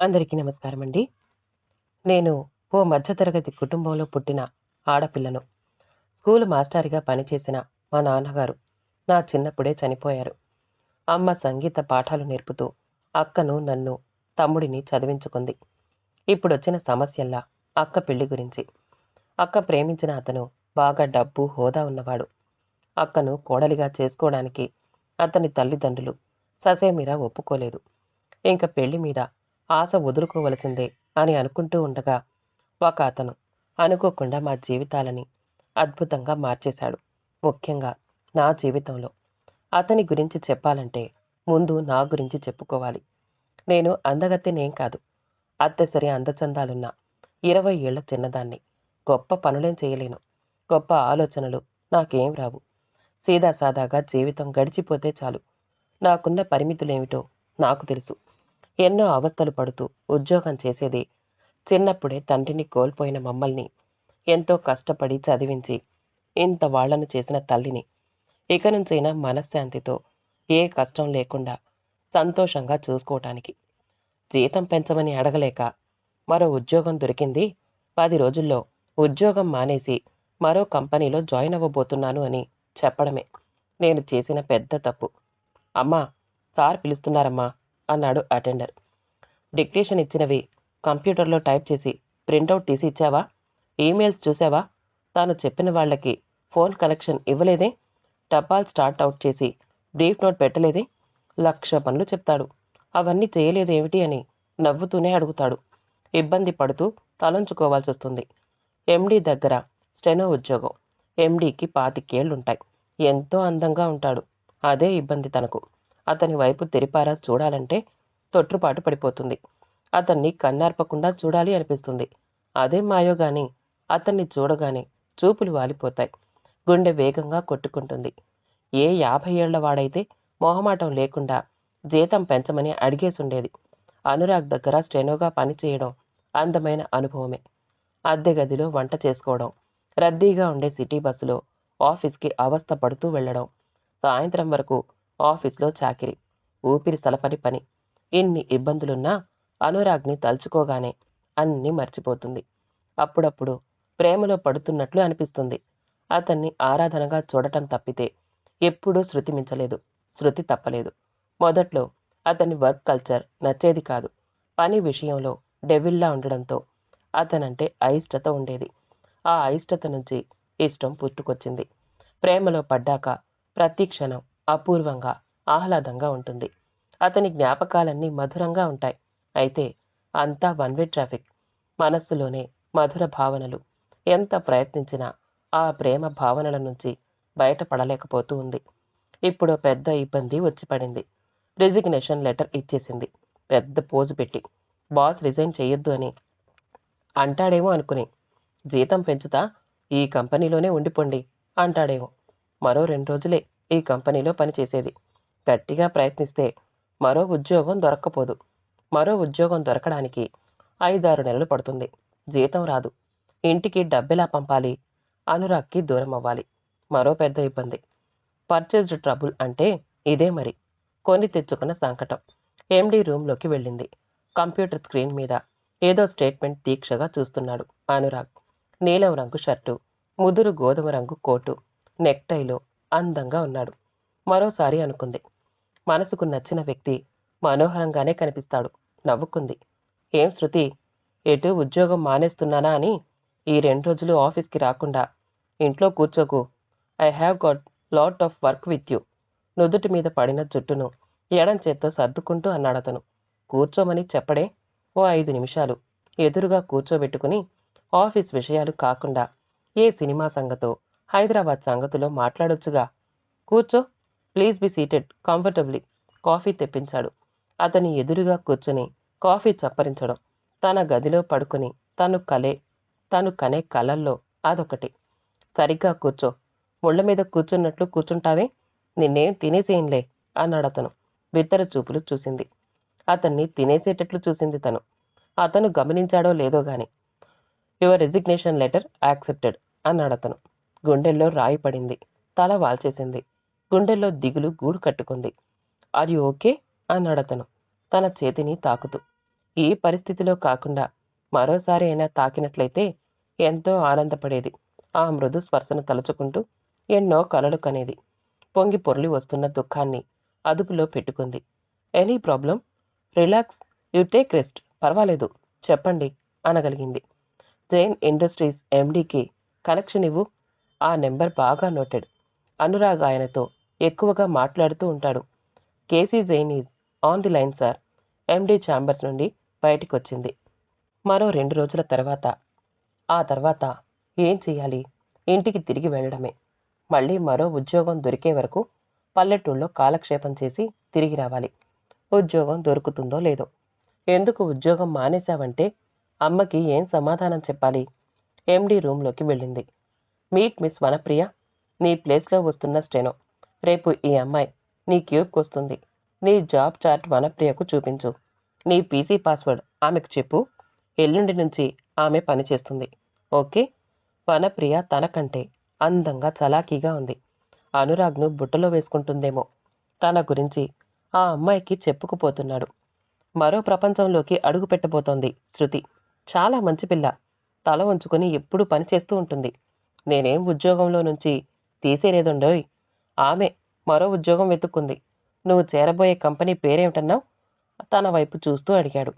అందరికీ నమస్కారం అండి నేను ఓ మధ్యతరగతి కుటుంబంలో పుట్టిన ఆడపిల్లను. స్కూల్ మాస్టారిగా పనిచేసిన మా నాన్నగారు నా చిన్నప్పుడే చనిపోయారు. అమ్మ సంగీత పాఠాలు నేర్పుతూ అక్కను నన్ను తమ్ముడిని చదివించుకుంది. ఇప్పుడు వచ్చిన సమస్యల్లా అక్క పెళ్ళి గురించి. అక్క ప్రేమించిన అతను బాగా డబ్బు హోదా ఉన్నవాడు. అక్కను కోడలిగా చేసుకోవడానికి అతని తల్లిదండ్రులు ససేమిరా ఒప్పుకోలేదు. ఇంకా పెళ్ళి మీద ఆశ వదులుకోవలసిందే అని అనుకుంటూ ఉండగా ఒక అతను అనుకోకుండా మా జీవితాలని అద్భుతంగా మార్చేశాడు. ముఖ్యంగా నా జీవితంలో. అతని గురించి చెప్పాలంటే ముందు నా గురించి చెప్పుకోవాలి. నేను అందగత్తెనేం కాదు. అత్తసరి అందచందాలున్న ఇరవై ఏళ్ళ చిన్నదాన్ని గొప్ప పనులేం చేయలేను. గొప్ప ఆలోచనలు నాకేం రావు. సీదా సాదాగా జీవితం గడిచిపోతే చాలు. నాకున్న పరిమితులేమిటో నాకు తెలుసు. ఎన్నో అవస్థలు పడుతూ ఉద్యోగం చేసేది. చిన్నప్పుడే తండ్రిని కోల్పోయిన మమ్మల్ని ఎంతో కష్టపడి చదివించి ఇంత వాళ్ళను చేసిన తల్లిని. ఇక నుంచైనా మనశ్శాంతితో ఏ కష్టం లేకుండా సంతోషంగా చూసుకోవటానికి. జీతం పెంచమని అడగలేక మరో ఉద్యోగం దొరికింది. పది రోజుల్లో ఉద్యోగం మానేసి మరో కంపెనీలో జాయిన్ అవ్వబోతున్నాను అని చెప్పడమే. నేను చేసిన పెద్ద తప్పు. అమ్మా సార్ పిలుస్తున్నారమ్మా. అన్నాడు అటెండర్. డిక్టేషన్ ఇచ్చినవి. కంప్యూటర్లో టైప్ చేసి ప్రింటౌట్ తీసి ఇచ్చావా? ఈమెయిల్స్ చూసావా? తాను చెప్పిన వాళ్ళకి ఫోన్ కనెక్షన్ ఇవ్వలేదే? టపాల్ స్టార్ట్ అవుట్ చేసి బ్రీఫ్ నోట్ పెట్టలేదే? లక్ష పనులు చెప్తాడు. అవన్నీ చేయలేదేమిటి అని నవ్వుతూనే అడుగుతాడు. ఇబ్బంది పడుతూ తలంచుకోవాల్సి వస్తుంది. ఎండీ దగ్గర స్టెనో ఉద్యోగం. ఎండీకి పాతికేళ్ళుంటాయి. ఎంతో అందంగా ఉంటాడు. అదే ఇబ్బంది తనకు. అతని వైపు తెరిపారా చూడాలంటే తొట్టుపాటు పడిపోతుంది. అతన్ని కన్నార్పకుండా చూడాలి అనిపిస్తుంది. అదే మాయో గాని అతన్ని చూడగానే చూపులు వాలిపోతాయి. గుండె వేగంగా కొట్టుకుంటుంది. ఏ యాభై ఏళ్ళ వాడైతే మొహమాటం లేకుండా జీతం పెంచమని అడిగేసుండేది. అనురాగ్ దగ్గర స్టెనోగా పనిచేయడం అందమైన అనుభవమే. అద్దె గదిలో వంట చేసుకోవడం రద్దీగా ఉండే సిటీ బస్సులో ఆఫీస్కి అవస్థ పడుతూ వెళ్ళడం సాయంత్రం వరకు ఆఫీస్లో చాకిరి ఊపిరి సలపని పని. ఇన్ని ఇబ్బందులున్నా అనురాగ్ని తలుచుకోగానే అన్నీ మర్చిపోతుంది. అప్పుడప్పుడు ప్రేమలో పడుతున్నట్లు అనిపిస్తుంది. అతన్ని ఆరాధనగా చూడటం తప్పితే ఎప్పుడూ శృతి మించలేదు శృతి తప్పలేదు. మొదట్లో అతని వర్క్ కల్చర్ నచ్చేది కాదు. పని విషయంలో డెవిల్లా ఉండడంతో అతనంటే అయిష్టత ఉండేది. ఆ అయిష్టత నుంచి ఇష్టం పుట్టుకొచ్చింది. ప్రేమలో పడ్డాక ప్రతి క్షణం అపూర్వంగా ఆహ్లాదంగా ఉంటుంది. అతని జ్ఞాపకాలన్నీ మధురంగా ఉంటాయి. అయితే అంతా వన్ వే ట్రాఫిక్. మనస్సులోనే మధుర భావనలు. ఎంత ప్రయత్నించినా ఆ ప్రేమ భావనల నుంచి బయటపడలేకపోతూ ఉంది. ఇప్పుడు పెద్ద ఇబ్బంది వచ్చి పడింది. రిజిగ్నేషన్ లెటర్ ఇచ్చేసింది. పెద్ద పోజు పెట్టి. బాస్ రిజైన్ చేయొద్దు అని అంటాడేమో అనుకుని. జీతం పెంచుతా ఈ కంపెనీలోనే ఉండిపోండి అంటాడేమో. మరో రెండు రోజులే. ఈ కంపెనీలో పనిచేసేది. గట్టిగా ప్రయత్నిస్తే మరో ఉద్యోగం దొరక్కపోదు. మరో ఉద్యోగం దొరకడానికి ఐదారు నెలలు పడుతుంది. జీతం రాదు. ఇంటికి డబ్బెలా పంపాలి? అనురాగ్కి దూరం అవ్వాలి. మరో పెద్ద ఇబ్బంది. పర్చేజ్డ్ ట్రబుల్ అంటే ఇదే మరి. కొని తెచ్చుకున్న సంకటం. ఎండీ రూమ్లోకి వెళ్ళింది. కంప్యూటర్ స్క్రీన్ మీద ఏదో స్టేట్మెంట్ దీక్షగా చూస్తున్నాడు అనురాగ్. నీలం రంగు షర్టు ముదురు గోధుమ రంగు కోటు నెక్టైలో అందంగా ఉన్నాడు. మరోసారి అనుకుంది. మనసుకు నచ్చిన వ్యక్తి మనోహరంగానే కనిపిస్తాడు. నవ్వుకుంది. ఏం శృతి? ఎటు ఉద్యోగం మానేస్తున్నానా అని ఈ రెండు రోజులు ఆఫీస్కి రాకుండా ఇంట్లో కూర్చోకు. I have got lot of work with you. నుదుటి మీద పడిన జుట్టును ఎడం చేత్తో సర్దుకుంటూ అతను. కూర్చోమని చెప్పడే? ఓ ఐదు నిమిషాలు. ఎదురుగా కూర్చోబెట్టుకుని ఆఫీస్ విషయాలు కాకుండా ఏ సినిమా సంగతో హైదరాబాద్ సంగతిలో మాట్లాడొచ్చుగా. కూర్చో. Please be seated. Comfortably. Coffee తెప్పించాడు. అతని ఎదురుగా కూర్చుని కాఫీ చప్పరించడం. తన గదిలో పడుకుని తను కలే తను కనే కలల్లో అదొకటి. సరిగ్గా కూర్చో. ముళ్ళ మీద కూర్చున్నట్లు కూర్చుంటావే? నిన్నేం తినేసేయంలే అన్నాడు అతను బిత్తర చూపులు చూసింది. అతన్ని తినేసేటట్లు చూసింది తను. అతను గమనించాడో లేదో గాని. యువర్ రెసిగ్నేషన్ లెటర్ యాక్సెప్టెడ్ అన్నాడు అతను గుండెల్లో రాయి పడింది. తల వాల్చేసింది. గుండెల్లో దిగులు గూడు కట్టుకుంది. అది ఓకే అన్నాడు అతను తన చేతిని తాకుతూ. ఈ పరిస్థితిలో కాకుండా మరోసారి అయినా తాకినట్లయితే ఎంతో ఆనందపడేది. ఆ మృదు స్పర్శను తలుచుకుంటూ ఎన్నో కలలు కనేది. పొంగి పొర్లి వస్తున్న దుఃఖాన్ని అదుపులో పెట్టుకుంది. Any problem? Relax? You take rest. పర్వాలేదు. చెప్పండి అనగలిగింది. జైన్ ఇండస్ట్రీస్ ఎండీకి కనెక్షన్ ఇవ్వు. ఆ నెంబర్ బాగా నోటెడ్. అనురాగ్ ఆయనతో ఎక్కువగా మాట్లాడుతూ ఉంటాడు. KC Jain is on the line sir. MD chambers నుండి బయటికి వచ్చింది మరో రెండు రోజుల తర్వాత. ఆ తర్వాత ఏం చేయాలి ఇంటికి తిరిగి వెళ్ళడమే. మళ్ళీ మరో ఉద్యోగం దొరికే వరకు పల్లెటూళ్ళలో కాలక్షేపం చేసి తిరిగి రావాలి. ఉద్యోగం దొరుకుతుందో లేదో. ఎందుకు ఉద్యోగం మానేశావంటే అమ్మకి ఏం సమాధానం చెప్పాలి? ఎండీ రూమ్లోకి వెళ్ళింది. మీట్ మిస్ వనప్రియ నీ ప్లేస్లో వస్తున్న స్టెనో రేపు ఈ అమ్మాయి నీ క్యూబ్కి వస్తుంది. నీ జాబ్ చార్ట్ వనప్రియకు చూపించు. నీ పీసీ పాస్వర్డ్ ఆమెకు చెప్పు. ఎల్లుండి నుంచి ఆమె పనిచేస్తుంది ఓకే? వనప్రియ తనకంటే అందంగా చలాకీగా ఉంది. అనురాగ్ను బుట్టలో వేసుకుంటుందేమో. తన గురించి ఆ అమ్మాయికి చెప్పుకుపోతున్నాడు. మరో ప్రపంచంలోకి అడుగు పెట్టబోతోంది శృతి. చాలా మంచి పిల్ల. తల వంచుకొని ఎప్పుడూ పనిచేస్తూ ఉంటుంది. నేనేం ఉద్యోగంలో నుంచి తీసేలేదుండోయ్. ఆమె మరో ఉద్యోగం వెతుక్కుంది. నువ్వు చేరబోయే కంపెనీ పేరేమిటన్నావు? తన వైపు చూస్తూ అడిగాడు.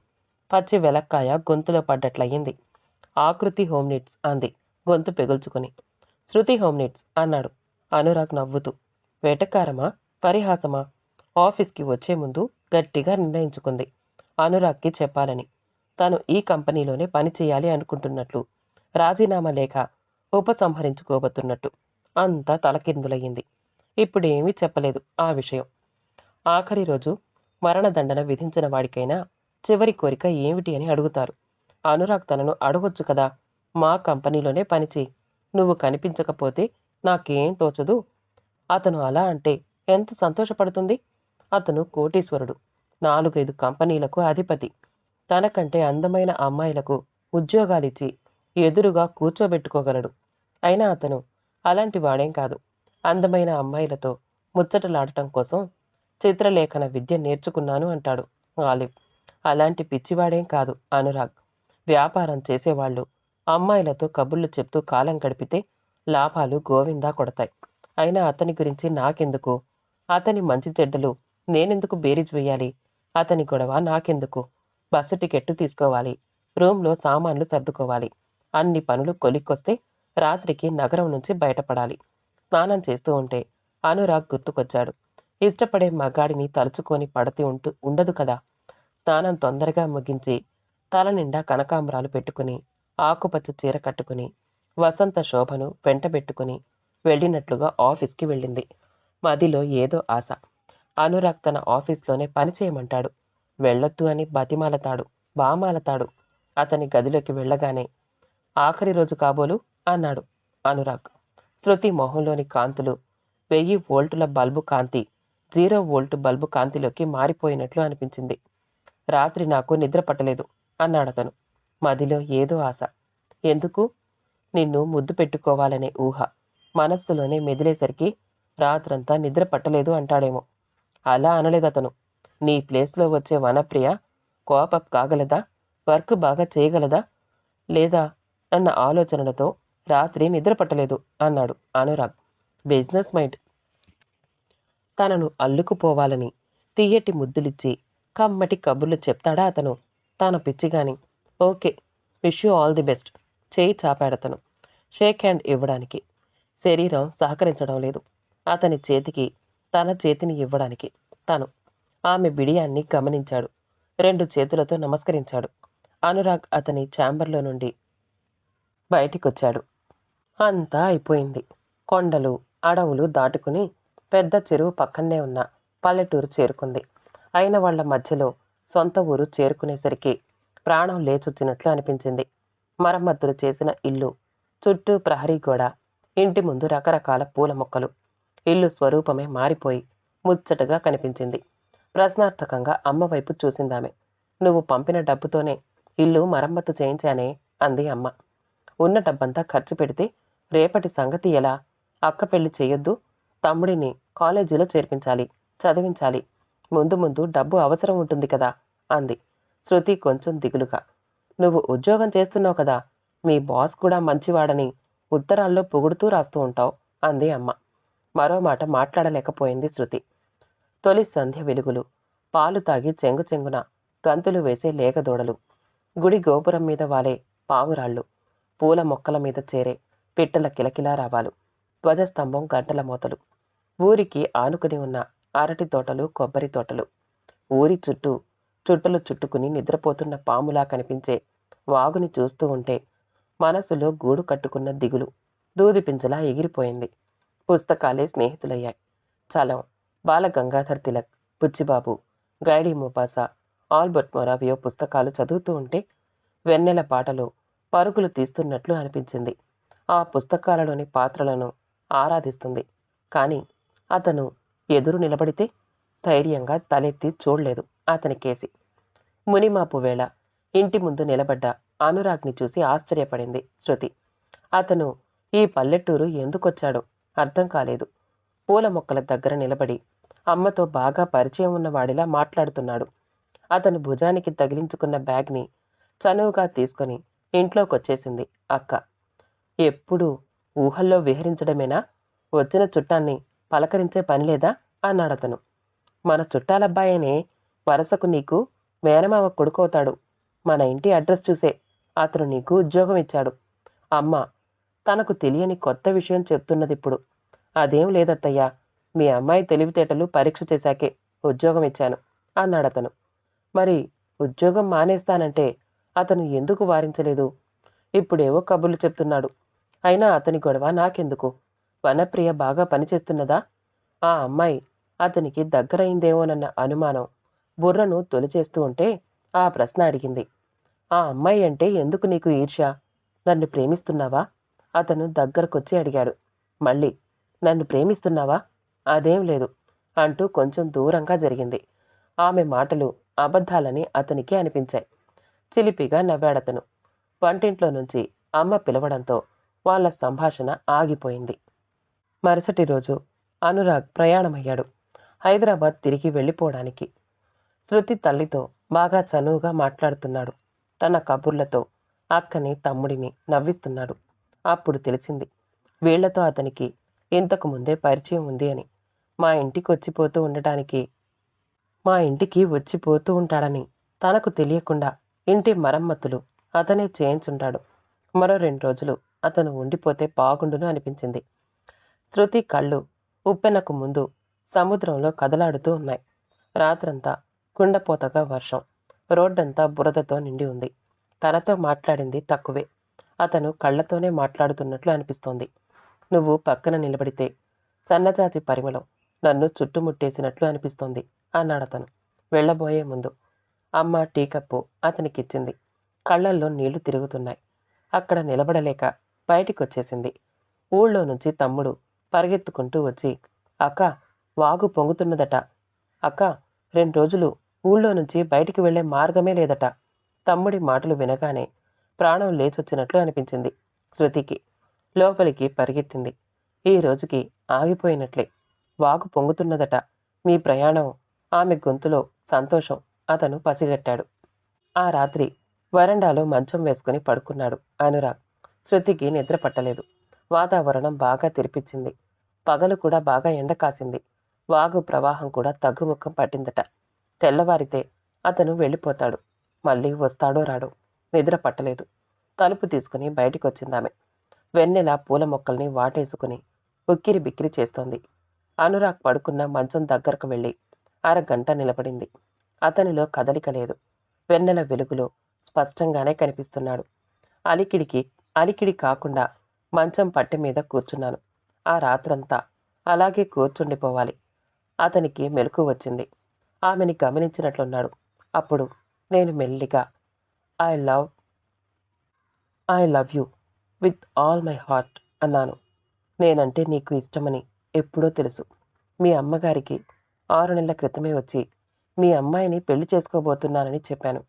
పచ్చి వెలక్కాయ గొంతులో పడ్డట్లయింది. ఆకృతి హోమ్ నీడ్స్ అంది గొంతు పెగుల్చుకుని. శృతి హోమ్ నీడ్స్ అన్నాడు. అనురాగ్ నవ్వుతూ. వేటకారమా? పరిహాసమా? ఆఫీస్కి వచ్చే ముందు గట్టిగా నిర్ణయించుకుంది. అనురాగ్కి చెప్పాలని. తను ఈ కంపెనీలోనే పని చేయాలి అనుకుంటున్నట్లు. రాజీనామా లేఖ ఉపసంహరించుకోబోతున్నట్టు. అంతా తలకిందులయ్యింది. ఇప్పుడేమీ చెప్పలేదు ఆ విషయం. ఆఖరి రోజు మరణదండన విధించిన వాడికైనా చివరి కోరిక ఏమిటి అని అడుగుతారు. అనురాగ్ తనను అడగొచ్చు కదా మా కంపెనీలోనే పనిచేయి. నువ్వు కనిపించకపోతే నాకేం తోచదు. అతను అలా అంటే ఎంత సంతోషపడుతుంది? అతను కోటీశ్వరుడు నాలుగైదు కంపెనీలకు అధిపతి. తనకంటే అందమైన అమ్మాయిలకు ఉద్యోగాలిచ్చి ఎదురుగా కూర్చోబెట్టుకోగలడు. అయినా అతను అలాంటి వాడేం కాదు. అందమైన అమ్మాయిలతో ముచ్చటలాడటం కోసం చిత్రలేఖన విద్య నేర్చుకున్నాను అంటాడు ఆలివ్ అలాంటి పిచ్చివాడేం కాదు అనురాగ్. వ్యాపారం చేసేవాళ్ళు అమ్మాయిలతో కబుర్లు చెప్తూ కాలం గడిపితే లాభాలు గోవిందా కొడతాయి. అయినా అతని గురించి నాకెందుకు? అతని మంచి చెడ్డలు నేనెందుకు బేరీజ్ వేయాలి? అతని గొడవ నాకెందుకు? బస్సు టికెట్టు తీసుకోవాలి. రూమ్లో సామాన్లు సర్దుకోవాలి. అన్ని పనులు కొలిక్కొస్తే రాత్రికి నగరం నుంచి బయటపడాలి. స్నానం చేస్తూ ఉంటే అనురాగ్ గుర్తుకొచ్చాడు. ఇష్టపడే మగాడిని తలుచుకొని పడతి ఉంటూ ఉండదు కదా. స్నానం తొందరగా ముగించి తల నిండా కనకాంబరాలు పెట్టుకుని ఆకుపచ్చ చీర కట్టుకుని వసంత శోభను వెంటబెట్టుకుని వెళ్ళినట్లుగా ఆఫీస్కి వెళ్ళింది. మదిలో ఏదో ఆశ. అనురాగ్ తన ఆఫీస్లోనే పని చేయమంటాడు. వెళ్ళొద్దు అని బతిమాలతాడు బామాలతాడు. అతని గదిలోకి వెళ్ళగానే ఆఖరి రోజు కాబోలు అన్నాడు అనురాగ్. శృతి మొహంలోని కాంతులు వెయ్యి వోల్టుల బల్బు కాంతి జీరో వోల్ట్ బల్బు కాంతిలోకి మారిపోయినట్లు అనిపించింది. రాత్రి నాకు నిద్ర పట్టలేదు అన్నాడతను. మదిలో ఏదో ఆశ. ఎందుకు? నిన్ను ముద్దు పెట్టుకోవాలనే ఊహ. మనస్సులోనే మెదిలేసరికి రాత్రంతా నిద్ర పట్టలేదు అంటాడేమో. అలా అనలేదతను. నీ ప్లేస్లో వచ్చే వనప్రియ కోపప్ కాగలదా? వర్క్ బాగా చేయగలదా? లేదా అన్న ఆలోచనలతో రాత్రి నిద్ర పట్టలేదు అన్నాడు అనురాగ్. Business mind. తనను అల్లుకుపోవాలని తీయటి ముద్దులిచ్చి కమ్మటి కబుర్లు చెప్తాడా అతను? తన పిచ్చిగాని. Okay wish you all the best. చేయి చాపాడతను. షేక్ హ్యాండ్ ఇవ్వడానికి. శరీరం సహకరించడం లేదు. అతని చేతికి తన చేతిని ఇవ్వడానికి తను. ఆమె బిడియాన్ని గమనించాడు. రెండు చేతులతో నమస్కరించాడు. అనురాగ్ అతని ఛాంబర్లో నుండి బయటికొచ్చాడు. అంతా అయిపోయింది. కొండలు అడవులు దాటుకుని పెద్ద చెరువు పక్కనే ఉన్న పల్లెటూరు చేరుకుంది. అయిన వాళ్ళ మధ్యలో సొంత ఊరు చేరుకునేసరికి ప్రాణం లేచొచ్చినట్లు అనిపించింది. మరమ్మతులు చేసిన ఇల్లు చుట్టూ ప్రహరీ గోడ ఇంటి ముందు రకరకాల పూల మొక్కలు. ఇల్లు స్వరూపమే మారిపోయి ముచ్చటగా కనిపించింది. ప్రశ్నార్థకంగా అమ్మ వైపు చూసిందామె. నువ్వు పంపిన డబ్బుతోనే ఇల్లు మరమ్మతు చేయించానే? అంది అమ్మ. ఉన్న డబ్బంతా ఖర్చు పెడితే రేపటి సంగతి ఎలా? అక్క పెళ్ళి చేయొద్దు. తమ్ముడిని కాలేజీలో చేర్పించాలి చదివించాలి. ముందు ముందు డబ్బు అవసరం ఉంటుంది కదా? అంది. శృతి కొంచెం దిగులుగా. నువ్వు ఉద్యోగం చేస్తున్నావు కదా? మీ బాస్ కూడా మంచివాడని ఉత్తరాల్లో పొగుడుతూ రాస్తూ ఉంటావు అంది అమ్మ. మరో మాట మాట్లాడలేకపోయింది శృతి. తొలి సంధ్య వెలుగులు. పాలు తాగి చెంగు చెంగున గంతులు వేసే లేగదూడలు. గుడి గోపురం మీద వాలే పావురాళ్ళు. పూల మొక్కల మీద చేరే పిట్టల కిలకిలా రావాలు ధ్వజస్తంభం గంటల మోతలు. ఊరికి ఆనుకుని ఉన్న అరటి తోటలు కొబ్బరి తోటలు. ఊరి చుట్టూ చుట్టలు చుట్టుకుని నిద్రపోతున్న పాములా కనిపించే వాగుని చూస్తూ ఉంటే మనసులో గూడు కట్టుకున్న దిగులు దూది పింజలా ఎగిరిపోయింది. పుస్తకాలే స్నేహితులయ్యాయి. Chalam Bala Gangadhar Tilak Buchibabu Guy de Maupassant Albert Moravia పుస్తకాలు చదువుతూ ఉంటే వెన్నెల పాటలు పరుగులు తీస్తున్నట్లు అనిపించింది. ఆ పుస్తకాలలోని పాత్రలను ఆరాధిస్తుంది. కానీ అతను ఎదురు నిలబడితే ధైర్యంగా తలెత్తి చూడలేదు అతని కేసి. మునిమాపు వేళ ఇంటి ముందు నిలబడ్డ అనురాగ్ని చూసి ఆశ్చర్యపడింది శృతి. అతను ఈ పల్లెటూరు ఎందుకొచ్చాడో అర్థం కాలేదు. పూల మొక్కల దగ్గర నిలబడి అమ్మతో బాగా పరిచయం ఉన్నవాడిలా మాట్లాడుతున్నాడు. అతను భుజానికి తగిలించుకున్న బ్యాగ్ని చనువుగా తీసుకొని ఇంట్లోకి వచ్చేసింది అక్క. ఎప్పుడు ఊహల్లో విహరించడమేనా? వచ్చిన చుట్టాన్ని పలకరించే పని లేదా? అతను. మన చుట్టాలబ్బాయనే వరసకు నీకు మేనమావ కొడుకవుతాడు. మన ఇంటి అడ్రస్ చూసే అతను నీకు ఉద్యోగం ఇచ్చాడు అమ్మ తనకు తెలియని కొత్త విషయం చెప్తున్నదిప్పుడు. అదేం లేదత్తయ్యా మీ అమ్మాయి తెలివితేటలు పరీక్ష చేశాకే ఉద్యోగం ఇచ్చాను అన్నాడతను. మరి ఉద్యోగం మానేస్తానంటే అతను ఎందుకు వారించలేదు? ఇప్పుడేవో కబుర్లు చెప్తున్నాడు. అయినా అతని గొడవ నాకెందుకు? వనప్రియ బాగా పనిచేస్తున్నదా? ఆ అమ్మాయి అతనికి దగ్గరైందేమోనన్న అనుమానం బుర్రను తొలిచేస్తూ ఉంటే ఆ ప్రశ్న అడిగింది. ఆ అమ్మాయి అంటే ఎందుకు నీకు ఈర్ష్య? నన్ను ప్రేమిస్తున్నావా? అతను దగ్గరకొచ్చి అడిగాడు. మళ్ళీ నన్ను ప్రేమిస్తున్నావా? అదేం లేదు అంటూ కొంచెం దూరంగా జరిగింది. ఆమె మాటలు అబద్ధాలని అతనికి అనిపించాయి. చిలిపిగా నవ్వాడతను. వంటింట్లో నుంచి అమ్మ పిలవడంతో వాళ్ళ సంభాషణ ఆగిపోయింది. మరుసటి రోజు అనురాగ్ ప్రయాణమయ్యాడు. హైదరాబాద్ తిరిగి వెళ్ళిపోవడానికి. శృతి తల్లితో బాగా చనువుగా మాట్లాడుతున్నాడు. తన కబుర్లతో అక్కని తమ్ముడిని నవ్విస్తున్నాడు. అప్పుడు తెలిసింది వీళ్ళతో అతనికి ఇంతకు ముందే పరిచయం ఉంది అని. మా ఇంటికి వచ్చిపోతూ ఉండటానికి మా ఇంటికి వచ్చిపోతూ ఉంటాడని తనకు తెలియకుండా ఇంటి మరమ్మతులు. అతనే చేయించుంటాడు. మరో రెండు రోజులు అతను ఉండిపోతే బాగుండును అనిపించింది. శృతి కళ్ళు ఉప్పెనకు ముందు సముద్రంలో కదలాడుతూ ఉన్నాయి. రాత్రంతా కుండపోతగా వర్షం. రోడ్డంతా బురదతో నిండి ఉంది. తనతో మాట్లాడింది తక్కువే. అతను కళ్ళతోనే మాట్లాడుతున్నట్లు అనిపిస్తోంది. నువ్వు పక్కన నిలబడితే సన్నజాతి పరిమళం నన్ను చుట్టుముట్టేసినట్లు అనిపిస్తోంది అన్నాడతను. వెళ్ళబోయే ముందు అమ్మ టీ కప్పు అతనికిచ్చింది. కళ్ళల్లో నీళ్ళు తిరుగుతున్నాయి. అక్కడ నిలబడలేక బయటికొచ్చేసింది. ఊళ్ళో నుంచి తమ్ముడు పరిగెత్తుకుంటూ వచ్చి అక్క వాగు పొంగుతున్నదట. అక్క రెండు రోజులు ఊళ్ళో నుంచి బయటికి వెళ్ళే మార్గమే లేదట. తమ్ముడి మాటలు వినగానే ప్రాణం లేచొచ్చినట్లు అనిపించింది శృతికి. లోపలికి పరిగెత్తింది. ఈ రోజుకి ఆగిపోయినట్లే. వాగు పొంగుతున్నదట. మీ ప్రయాణం ఆమె గొంతులో సంతోషం అతను పసిగట్టాడు. ఆ రాత్రి వరండాలో మంచం వేసుకుని పడుకున్నాడు అనురాగ్. శృతికి నిద్ర పట్టలేదు. వాతావరణం బాగా తెరిపించింది. పగలు కూడా బాగా ఎండ కాసింది. వాగు ప్రవాహం కూడా తగ్గుముఖం పట్టిందట. తెల్లవారితే అతను వెళ్ళిపోతాడు. మళ్ళీ వస్తాడో రాడో నిద్ర పట్టలేదు. తలుపు తీసుకుని బయటికొచ్చిందామె. వెన్నెల పూల మొక్కల్ని వాటేసుకుని ఉక్కిరి బిక్కిరి చేస్తోంది. అనురాగ్ పడుకున్న మంచం దగ్గరకు వెళ్ళి అరగంట నిలబడింది. అతనిలో కదలిక లేదు. వెన్నెల వెలుగులో స్పష్టంగానే కనిపిస్తున్నాడు. అలికిడికి అలికిడి కాకుండా మంచం పట్టె మీద కూర్చున్నాను. ఆ రాత్రంతా అలాగే కూర్చుండిపోవాలి. అతనికి మెలకు వచ్చింది. ఆమెని గమనించినట్లున్నాడు. అప్పుడు నేను మెల్లిగా I love I love you with all my heart అన్నాను. నేనంటే నీకు ఇష్టమని ఎప్పుడో తెలుసు. మీ అమ్మగారికి ఆరు నెలల క్రితమే వచ్చి మీ అమ్మాయిని పెళ్ళి చేసుకోబోతున్నానని చెప్పాను.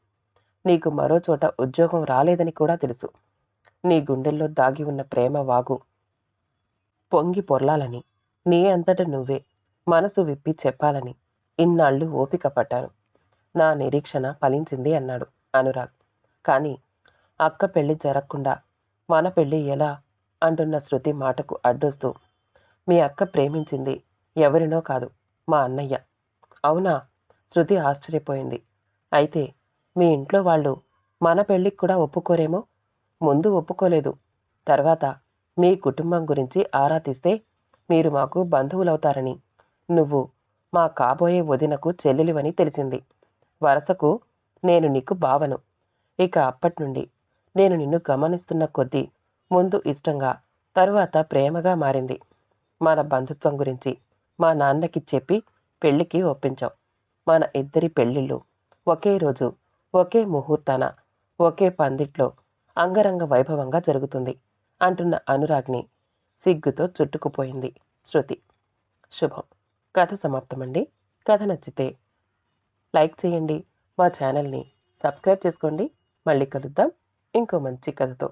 నీకు మరో చోట ఉద్యోగం రాలేదని కూడా తెలుసు. నీ గుండెల్లో దాగి ఉన్న ప్రేమ వాగు. పొంగి పొర్లాలని. నీ అంతట నువ్వే. మనసు విప్పి చెప్పాలని. ఇన్నాళ్ళు ఓపిక పట్టాను నా నిరీక్షణ ఫలించింది అన్నాడు అనురాగ్. కానీ అక్క పెళ్ళి జరగకుండా మన పెళ్ళి ఎలా అంటున్న శృతి మాటకు అడ్డొస్తూ మీ అక్క ప్రేమించింది ఎవరినో కాదు మా అన్నయ్య. అవునా? శృతి ఆశ్చర్యపోయింది. అయితే మీ ఇంట్లో వాళ్ళు మన పెళ్ళికి కూడా ఒప్పుకోరేమో? ముందు ఒప్పుకోలేదు. తర్వాత మీ కుటుంబం గురించి ఆరా తీస్తే మీరు మాకు బంధువులవుతారని నువ్వు మా కాబోయే వదినకు చెల్లెలివని తెలిసింది. వరసకు నేను నీకు బావను. ఇక అప్పటి నుండి నేను నిన్ను గమనిస్తున్న కొద్దీ ముందు ఇష్టంగా తరువాత ప్రేమగా మారింది. మన బంధుత్వం గురించి మా నాన్నకి చెప్పి పెళ్ళికి ఒప్పించాం మన ఇద్దరి పెళ్ళిళ్ళు ఒకే రోజు ఒకే ముహూర్తాన ఒకే పందిట్లో అంగరంగ వైభవంగా జరుగుతుంది అంటున్న అనురాగ్ని సిగ్గుతో చుట్టుకుపోయింది శృతి. శుభం. కథ సమాప్తమండి. కథ నచ్చితే లైక్ చేయండి మా ఛానల్ని సబ్స్క్రైబ్ చేసుకోండి. మళ్ళీ కలుద్దాం. ఇంకో మంచి కథతో.